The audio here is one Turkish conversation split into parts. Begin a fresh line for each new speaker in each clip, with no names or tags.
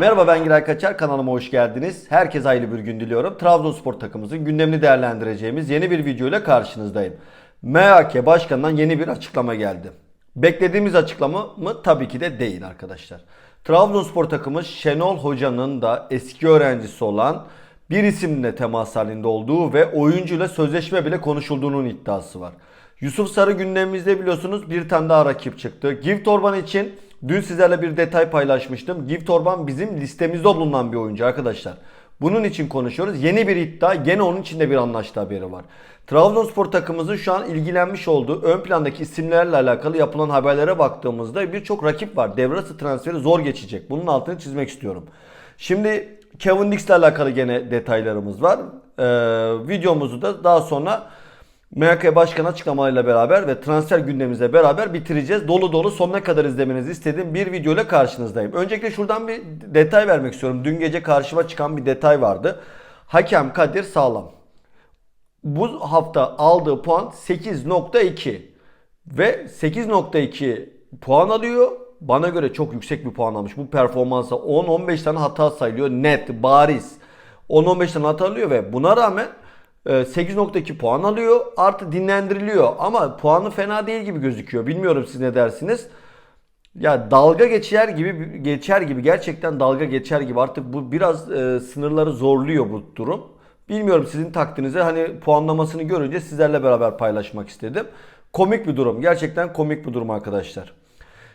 Merhaba ben Giray Kaçar kanalıma hoş geldiniz. Herkese hayırlı bir gün diliyorum. Trabzonspor takımımızın gündemini değerlendireceğimiz yeni bir video ile karşınızdayım. MHK Başkanı'ndan yeni bir açıklama geldi. Beklediğimiz açıklama mı? Tabii ki de değil arkadaşlar. Trabzonspor takımı Şenol Hoca'nın da eski öğrencisi olan bir isimle temas halinde olduğu ve oyuncuyla sözleşme bile konuşulduğunun iddiası var. Yusuf Sarı gündemimizde biliyorsunuz bir tane daha rakip çıktı. Gift Orban için dün sizlerle bir detay paylaşmıştım. Gift Orban bizim listemizde bulunan bir oyuncu arkadaşlar. Bunun için konuşuyoruz. Yeni bir iddia, gene onun içinde bir anlaştı haberi var. Trabzonspor takımımızın şu an ilgilenmiş olduğu ön plandaki isimlerle alakalı yapılan haberlere baktığımızda birçok rakip var. Devre arası transferi zor geçecek. Bunun altını çizmek istiyorum. Şimdi Kevin Dix ile alakalı gene detaylarımız var. Ee, videomuzu da daha sonra MHK Başkan açıklamalarıyla beraber ve transfer gündemimizle beraber bitireceğiz. Dolu dolu sonuna kadar izlemenizi istediğim bir video ile karşınızdayım. Öncelikle şuradan bir detay vermek istiyorum. Dün gece karşıma çıkan bir detay vardı. Hakem Kadir Sağlam. Bu hafta aldığı puan 8.2 ve 8.2 puan alıyor. Bana göre çok yüksek bir puan almış. Bu performansa 10-15 tane hata sayılıyor net, bariz. 10-15 tane hata alıyor ve buna rağmen 8.2 puan alıyor. Artı dinlendiriliyor. Ama puanı fena değil gibi gözüküyor. Bilmiyorum siz ne dersiniz. Ya dalga geçer gibi geçer gibi gerçekten dalga geçer gibi artık bu biraz e, sınırları zorluyor bu durum. Bilmiyorum sizin takdinize hani puanlamasını görünce sizlerle beraber paylaşmak istedim. Komik bir durum. Gerçekten komik bir durum arkadaşlar.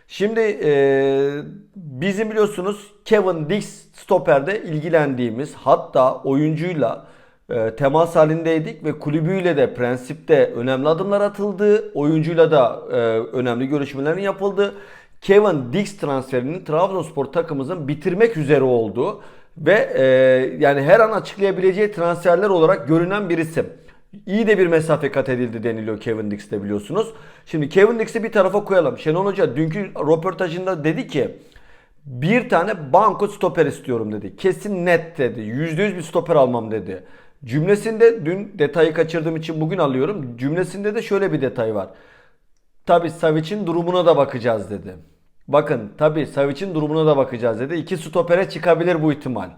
Şimdi e, bizim biliyorsunuz Kevin Dix stoperde ilgilendiğimiz hatta oyuncuyla e, temas halindeydik ve kulübüyle de prensipte önemli adımlar atıldı. Oyuncuyla da e, önemli görüşmelerin yapıldı. Kevin Dix transferinin Trabzonspor takımımızın bitirmek üzere olduğu ve e, yani her an açıklayabileceği transferler olarak görünen bir isim. İyi de bir mesafe kat edildi deniliyor Kevin Dix'te biliyorsunuz. Şimdi Kevin Dix'i bir tarafa koyalım. Şenol Hoca dünkü röportajında dedi ki bir tane banko stoper istiyorum dedi. Kesin net dedi. %100 bir stoper almam dedi. Cümlesinde dün detayı kaçırdığım için bugün alıyorum. Cümlesinde de şöyle bir detay var. Tabi Savic'in durumuna da bakacağız dedi. Bakın tabi Savic'in durumuna da bakacağız dedi. İki stopere çıkabilir bu ihtimal.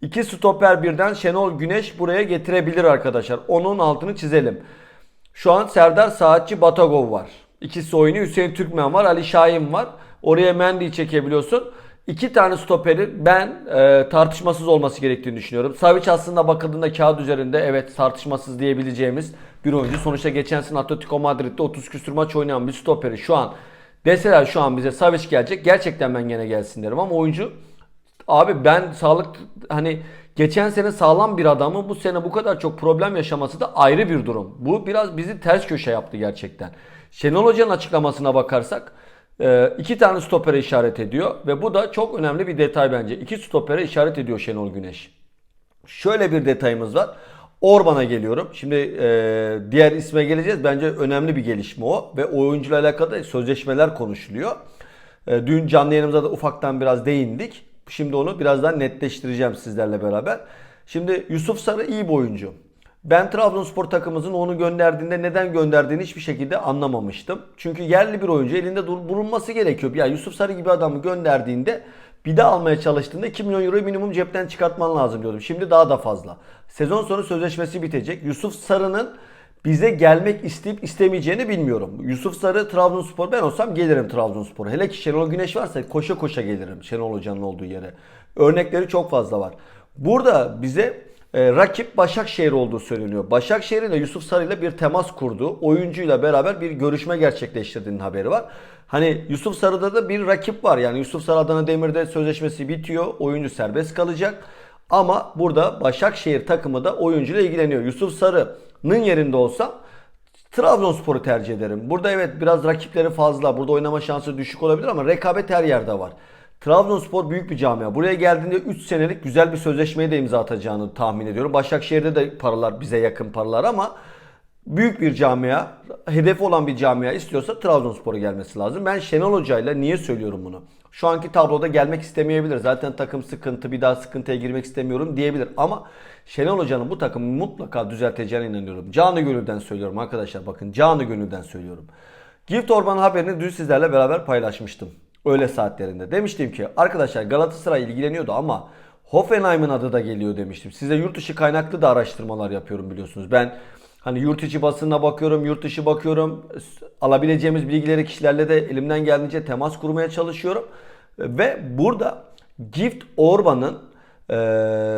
İki stoper birden Şenol Güneş buraya getirebilir arkadaşlar. Onun altını çizelim. Şu an Serdar Saatçi Batagov var. İkisi oynuyor. Hüseyin Türkmen var. Ali Şahin var. Oraya Mendy'yi çekebiliyorsun. İki tane stoperi ben e, tartışmasız olması gerektiğini düşünüyorum. Savic aslında bakıldığında kağıt üzerinde evet tartışmasız diyebileceğimiz bir oyuncu. Sonuçta geçen sene Atletico Madrid'de 30 küsür maç oynayan bir stoperi şu an deseler şu an bize Savic gelecek gerçekten ben gene gelsin derim ama oyuncu abi ben sağlık hani geçen sene sağlam bir adamı bu sene bu kadar çok problem yaşaması da ayrı bir durum. Bu biraz bizi ters köşe yaptı gerçekten. Şenol Hoca'nın açıklamasına bakarsak iki tane stopere işaret ediyor ve bu da çok önemli bir detay bence. İki stopere işaret ediyor Şenol Güneş. Şöyle bir detayımız var. Orban'a geliyorum. Şimdi e, diğer isme geleceğiz. Bence önemli bir gelişme o. Ve oyuncuyla alakalı sözleşmeler konuşuluyor. E, dün canlı yayınımızda da ufaktan biraz değindik. Şimdi onu birazdan netleştireceğim sizlerle beraber. Şimdi Yusuf Sarı iyi bir oyuncu. Ben Trabzonspor takımımızın onu gönderdiğinde neden gönderdiğini hiçbir şekilde anlamamıştım. Çünkü yerli bir oyuncu elinde bulunması gerekiyor. Ya Yusuf Sarı gibi adamı gönderdiğinde bir de almaya çalıştığında 2 milyon euro minimum cepten çıkartman lazım diyordum. Şimdi daha da fazla. Sezon sonu sözleşmesi bitecek. Yusuf Sarı'nın bize gelmek isteyip istemeyeceğini bilmiyorum. Yusuf Sarı Trabzonspor ben olsam gelirim Trabzonspor'a. Hele ki Şenol Güneş varsa koşa koşa gelirim Şenol Hoca'nın olduğu yere. Örnekleri çok fazla var. Burada bize e, rakip Başakşehir olduğu söyleniyor. Başakşehir ile Yusuf Sarı ile bir temas kurdu. Oyuncuyla beraber bir görüşme gerçekleştirdiğinin haberi var. Hani Yusuf Sarı'da da bir rakip var. Yani Yusuf Sarı Adana Demir'de sözleşmesi bitiyor. Oyuncu serbest kalacak. Ama burada Başakşehir takımı da oyuncuyla ilgileniyor. Yusuf Sarı'nın yerinde olsam Trabzonspor'u tercih ederim. Burada evet biraz rakipleri fazla. Burada oynama şansı düşük olabilir ama rekabet her yerde var. Trabzonspor büyük bir camia. Buraya geldiğinde 3 senelik güzel bir sözleşmeye de imza atacağını tahmin ediyorum. Başakşehir'de de paralar bize yakın paralar ama büyük bir camia, hedefi olan bir camia istiyorsa Trabzonspor'a gelmesi lazım. Ben Şenol Hoca'yla niye söylüyorum bunu? Şu anki tabloda gelmek istemeyebilir. Zaten takım sıkıntı, bir daha sıkıntıya girmek istemiyorum diyebilir. Ama Şenol Hoca'nın bu takımı mutlaka düzelteceğine inanıyorum. Canı gönülden söylüyorum arkadaşlar. Bakın canı gönülden söylüyorum. Gift Orban haberini dün sizlerle beraber paylaşmıştım. Öğle saatlerinde. Demiştim ki arkadaşlar Galatasaray ilgileniyordu ama Hoffenheim'in adı da geliyor demiştim. Size yurt dışı kaynaklı da araştırmalar yapıyorum biliyorsunuz. Ben hani yurt içi basınına bakıyorum, yurt dışı bakıyorum. Alabileceğimiz bilgileri kişilerle de elimden geldiğince temas kurmaya çalışıyorum. Ve burada Gift Orban'ın e,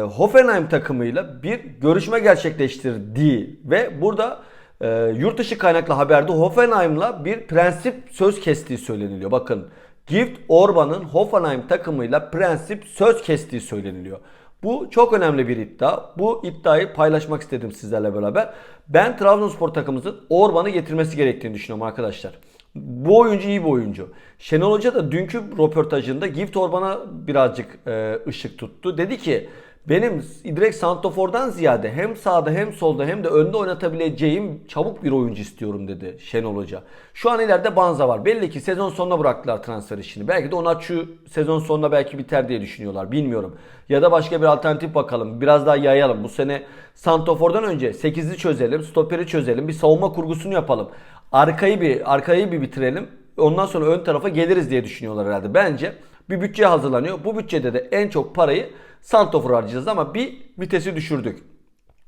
Hoffenheim takımıyla bir görüşme gerçekleştirdiği ve burada e, yurt dışı kaynaklı haberde Hoffenheim'la bir prensip söz kestiği söyleniliyor. Bakın Gift Orban'ın Hoffenheim takımıyla prensip söz kestiği söyleniliyor. Bu çok önemli bir iddia. Bu iddiayı paylaşmak istedim sizlerle beraber. Ben Trabzonspor takımımızın Orban'ı getirmesi gerektiğini düşünüyorum arkadaşlar. Bu oyuncu iyi bir oyuncu. Şenol Hoca da dünkü röportajında Gift Orban'a birazcık e, ışık tuttu. Dedi ki benim direkt Santofor'dan ziyade hem sağda hem solda hem de önde oynatabileceğim çabuk bir oyuncu istiyorum dedi Şenol Hoca. Şu an ileride Banza var. Belli ki sezon sonuna bıraktılar transfer işini. Belki de Onaçu sezon sonunda belki biter diye düşünüyorlar. Bilmiyorum. Ya da başka bir alternatif bakalım. Biraz daha yayalım. Bu sene Santofor'dan önce 8'li çözelim. Stoperi çözelim. Bir savunma kurgusunu yapalım. Arkayı bir arkayı bir bitirelim. Ondan sonra ön tarafa geliriz diye düşünüyorlar herhalde. Bence bir bütçe hazırlanıyor. Bu bütçede de en çok parayı Santofor harcayacağız ama bir vitesi düşürdük.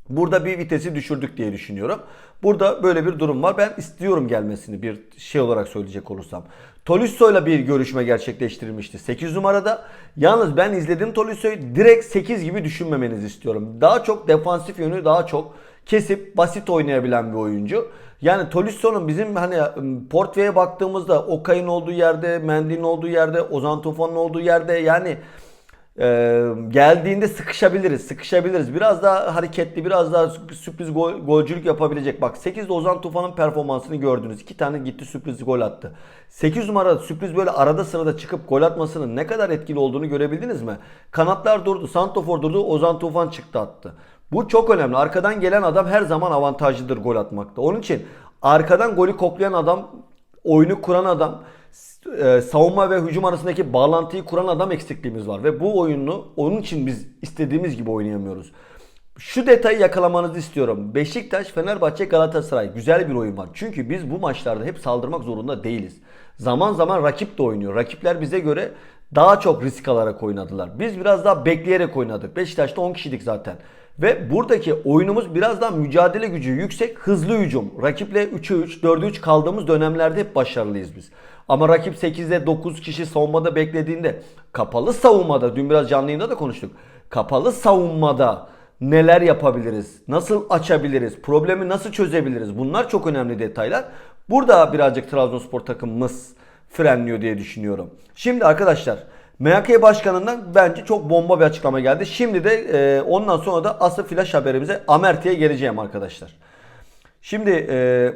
Burada bir vitesi düşürdük diye düşünüyorum. Burada böyle bir durum var. Ben istiyorum gelmesini bir şey olarak söyleyecek olursam. Tolisso ile bir görüşme gerçekleştirilmişti 8 numarada. Yalnız ben izledim Tolisso'yu direkt 8 gibi düşünmemenizi istiyorum. Daha çok defansif yönü daha çok kesip basit oynayabilen bir oyuncu. Yani Tolisso'nun bizim hani portföye baktığımızda Okay'ın olduğu yerde, Mendy'nin olduğu yerde, Ozan Tufan'ın olduğu yerde yani ee, geldiğinde sıkışabiliriz. Sıkışabiliriz. Biraz daha hareketli, biraz daha sürpriz gol, golcülük yapabilecek. Bak 8'de Ozan Tufan'ın performansını gördünüz. 2 tane gitti sürpriz gol attı. 8 numara sürpriz böyle arada sırada çıkıp gol atmasının ne kadar etkili olduğunu görebildiniz mi? Kanatlar durdu, Santofor durdu, Ozan Tufan çıktı attı. Bu çok önemli. Arkadan gelen adam her zaman avantajlıdır gol atmakta. Onun için arkadan golü koklayan adam, oyunu kuran adam, savunma ve hücum arasındaki bağlantıyı kuran adam eksikliğimiz var. Ve bu oyunu onun için biz istediğimiz gibi oynayamıyoruz. Şu detayı yakalamanızı istiyorum. Beşiktaş, Fenerbahçe, Galatasaray güzel bir oyun var. Çünkü biz bu maçlarda hep saldırmak zorunda değiliz. Zaman zaman rakip de oynuyor. Rakipler bize göre daha çok risk alarak oynadılar. Biz biraz daha bekleyerek oynadık. Beşiktaş'ta 10 kişilik zaten. Ve buradaki oyunumuz biraz daha mücadele gücü yüksek, hızlı hücum. Rakiple 3'e 3, 4'e 3 kaldığımız dönemlerde hep başarılıyız biz. Ama rakip 8'de 9 kişi savunmada beklediğinde kapalı savunmada dün biraz canlı yayında da konuştuk. Kapalı savunmada neler yapabiliriz? Nasıl açabiliriz? Problemi nasıl çözebiliriz? Bunlar çok önemli detaylar. Burada birazcık Trabzonspor takımımız frenliyor diye düşünüyorum. Şimdi arkadaşlar MHK Başkanı'ndan bence çok bomba bir açıklama geldi. Şimdi de e, ondan sonra da asıl flash haberimize Amerti'ye geleceğim arkadaşlar. Şimdi e,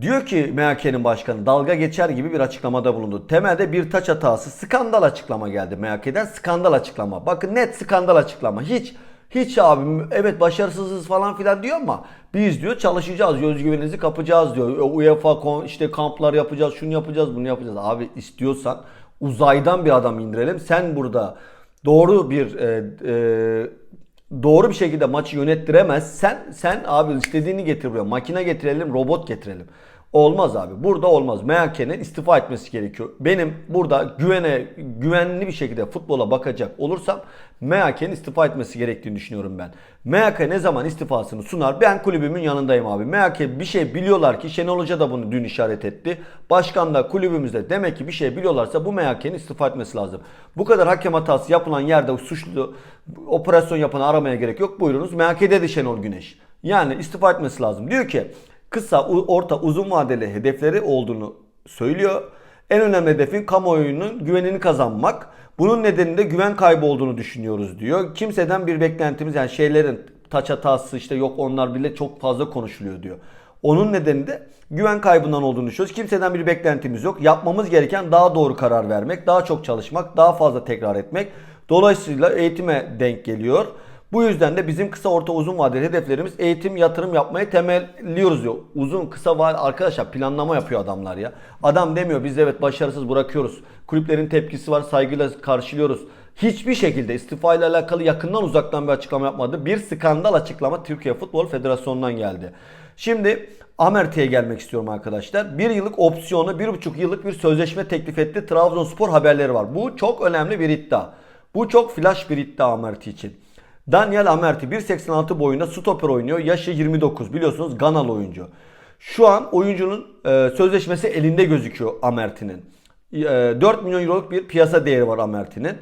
diyor ki MHK'nin başkanı dalga geçer gibi bir açıklamada bulundu. Temelde bir taç hatası skandal açıklama geldi MHK'den skandal açıklama. Bakın net skandal açıklama. Hiç hiç abim evet başarısızız falan filan diyor ama biz diyor çalışacağız, özgüveninizi kapacağız diyor. UEFA işte kamplar yapacağız, şunu yapacağız, bunu yapacağız. Abi istiyorsan uzaydan bir adam indirelim. Sen burada doğru bir e, e, doğru bir şekilde maçı yönettiremez. Sen sen abi istediğini getir buraya. Makine getirelim, robot getirelim. Olmaz abi. Burada olmaz. MHK'nin istifa etmesi gerekiyor. Benim burada güvene güvenli bir şekilde futbola bakacak olursam MHK'nin istifa etmesi gerektiğini düşünüyorum ben. MHK ne zaman istifasını sunar ben kulübümün yanındayım abi. MHK bir şey biliyorlar ki Şenol Hoca da bunu dün işaret etti. Başkan da kulübümüzde demek ki bir şey biliyorlarsa bu MHK'nin istifa etmesi lazım. Bu kadar hakem hatası yapılan yerde suçlu operasyon yapanı aramaya gerek yok. Buyurunuz MHK'de de Şenol Güneş. Yani istifa etmesi lazım. Diyor ki kısa, orta, uzun vadeli hedefleri olduğunu söylüyor. En önemli hedefin kamuoyunun güvenini kazanmak. Bunun nedeni de güven kaybı olduğunu düşünüyoruz diyor. Kimseden bir beklentimiz yani şeylerin taç hatası işte yok onlar bile çok fazla konuşuluyor diyor. Onun nedeni de güven kaybından olduğunu düşünüyoruz. Kimseden bir beklentimiz yok. Yapmamız gereken daha doğru karar vermek, daha çok çalışmak, daha fazla tekrar etmek. Dolayısıyla eğitime denk geliyor. Bu yüzden de bizim kısa orta uzun vadeli hedeflerimiz eğitim yatırım yapmayı temelliyoruz diyor. Uzun kısa vadeli arkadaşlar planlama yapıyor adamlar ya. Adam demiyor biz evet başarısız bırakıyoruz. Kulüplerin tepkisi var saygıyla karşılıyoruz. Hiçbir şekilde istifa ile alakalı yakından uzaktan bir açıklama yapmadı. Bir skandal açıklama Türkiye Futbol Federasyonu'ndan geldi. Şimdi Amerte'ye gelmek istiyorum arkadaşlar. Bir yıllık opsiyonu, bir buçuk yıllık bir sözleşme teklif etti. Trabzonspor haberleri var. Bu çok önemli bir iddia. Bu çok flash bir iddia Amerti için. Daniel Amerti 1.86 boyunda stoper oynuyor. Yaşı 29 biliyorsunuz Ganalı oyuncu. Şu an oyuncunun e, sözleşmesi elinde gözüküyor Amerti'nin. E, 4 milyon euroluk bir piyasa değeri var Amerti'nin.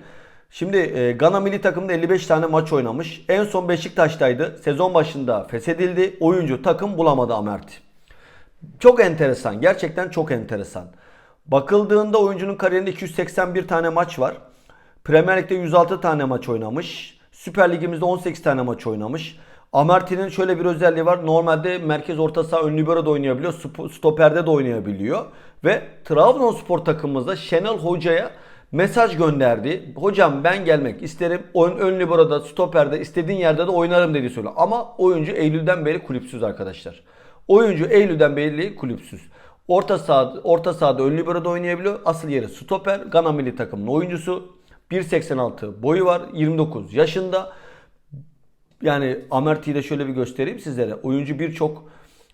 Şimdi e, Gana milli takımda 55 tane maç oynamış. En son Beşiktaş'taydı. Sezon başında feshedildi. Oyuncu takım bulamadı Amerti. Çok enteresan. Gerçekten çok enteresan. Bakıldığında oyuncunun kariyerinde 281 tane maç var. Premier Lig'de 106 tane maç oynamış. Süper Ligimizde 18 tane maç oynamış. Amerti'nin şöyle bir özelliği var. Normalde merkez orta saha ön libero da oynayabiliyor. Stoperde de oynayabiliyor. Ve Trabzonspor takımımızda Şenol Hoca'ya mesaj gönderdi. Hocam ben gelmek isterim. Ön, ön libero'da, stoperde istediğin yerde de oynarım dedi söyle. Ama oyuncu Eylül'den beri kulüpsüz arkadaşlar. Oyuncu Eylül'den beri kulüpsüz. Orta sahada, orta sahada ön libero'da oynayabiliyor. Asıl yeri stoper. Gana milli takımının oyuncusu. 1.86 boyu var. 29 yaşında. Yani Amerti'yi de şöyle bir göstereyim sizlere. Oyuncu birçok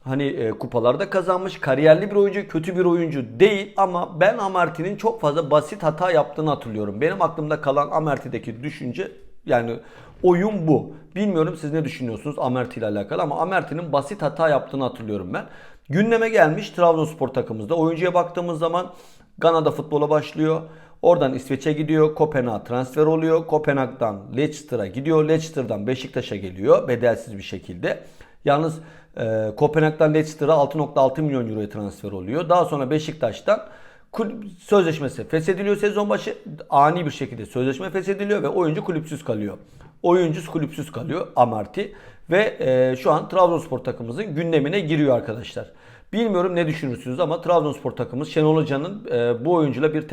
hani e, kupalarda kazanmış. Kariyerli bir oyuncu, kötü bir oyuncu değil ama ben Amerti'nin çok fazla basit hata yaptığını hatırlıyorum. Benim aklımda kalan Amerti'deki düşünce yani oyun bu. Bilmiyorum siz ne düşünüyorsunuz Amerti ile alakalı ama Amerti'nin basit hata yaptığını hatırlıyorum ben. Gündeme gelmiş Trabzonspor takımımızda. Oyuncuya baktığımız zaman Gana'da futbola başlıyor. Oradan İsveç'e gidiyor. Kopenhag transfer oluyor. Kopenhag'dan Leicester'a gidiyor. Leicester'dan Beşiktaş'a geliyor. Bedelsiz bir şekilde. Yalnız e, Kopenhag'dan Leicester'a 6.6 milyon euroya transfer oluyor. Daha sonra Beşiktaş'tan kulüp sözleşmesi feshediliyor sezon başı. Ani bir şekilde sözleşme feshediliyor ve oyuncu kulüpsüz kalıyor. Oyuncu kulüpsüz kalıyor Amarty ve e, şu an Trabzonspor takımımızın gündemine giriyor arkadaşlar. Bilmiyorum ne düşünürsünüz ama Trabzonspor takımımız Şenol Hoca'nın e, bu oyuncuyla bir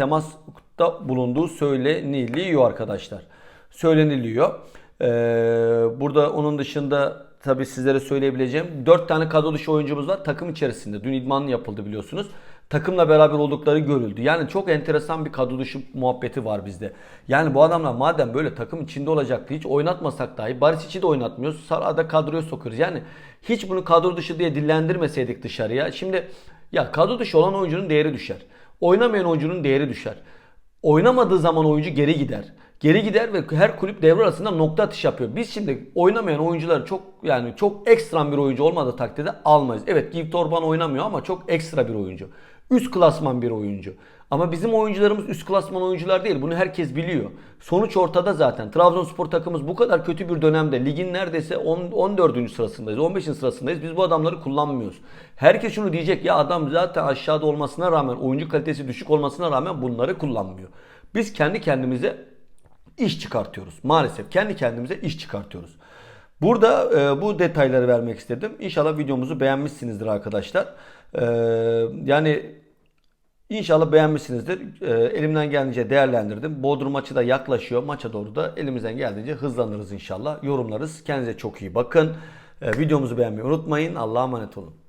temasta bulunduğu söyleniliyor arkadaşlar. Söyleniliyor. E, burada onun dışında tabii sizlere söyleyebileceğim 4 tane kadro dışı oyuncumuz var takım içerisinde. Dün idman yapıldı biliyorsunuz. Takımla beraber oldukları görüldü. Yani çok enteresan bir kadro dışı muhabbeti var bizde. Yani bu adamlar madem böyle takım içinde olacaktı hiç oynatmasak dahi Barisic'i de oynatmıyoruz. Sarada kadroya sokuyoruz. Yani hiç bunu kadro dışı diye dillendirmeseydik dışarıya. Şimdi ya kadro dışı olan oyuncunun değeri düşer. Oynamayan oyuncunun değeri düşer. Oynamadığı zaman oyuncu geri gider. Geri gider ve her kulüp devre arasında nokta atış yapıyor. Biz şimdi oynamayan oyuncuları çok yani çok ekstrem bir oyuncu olmadığı takdirde almayız. Evet Gift Orban oynamıyor ama çok ekstra bir oyuncu. Üst klasman bir oyuncu. Ama bizim oyuncularımız üst klasman oyuncular değil. Bunu herkes biliyor. Sonuç ortada zaten. Trabzonspor takımımız bu kadar kötü bir dönemde ligin neredeyse 10, 14. sırasındayız. 15. sırasındayız. Biz bu adamları kullanmıyoruz. Herkes şunu diyecek ya adam zaten aşağıda olmasına rağmen oyuncu kalitesi düşük olmasına rağmen bunları kullanmıyor. Biz kendi kendimize iş çıkartıyoruz. Maalesef kendi kendimize iş çıkartıyoruz. Burada e, bu detayları vermek istedim. İnşallah videomuzu beğenmişsinizdir arkadaşlar. E, yani inşallah beğenmişsinizdir. E, elimden geldiğince değerlendirdim. Bodrum maçı da yaklaşıyor. Maça doğru da elimizden geldiğince hızlanırız inşallah. Yorumlarız. Kendinize çok iyi bakın. E, videomuzu beğenmeyi unutmayın. Allah'a emanet olun.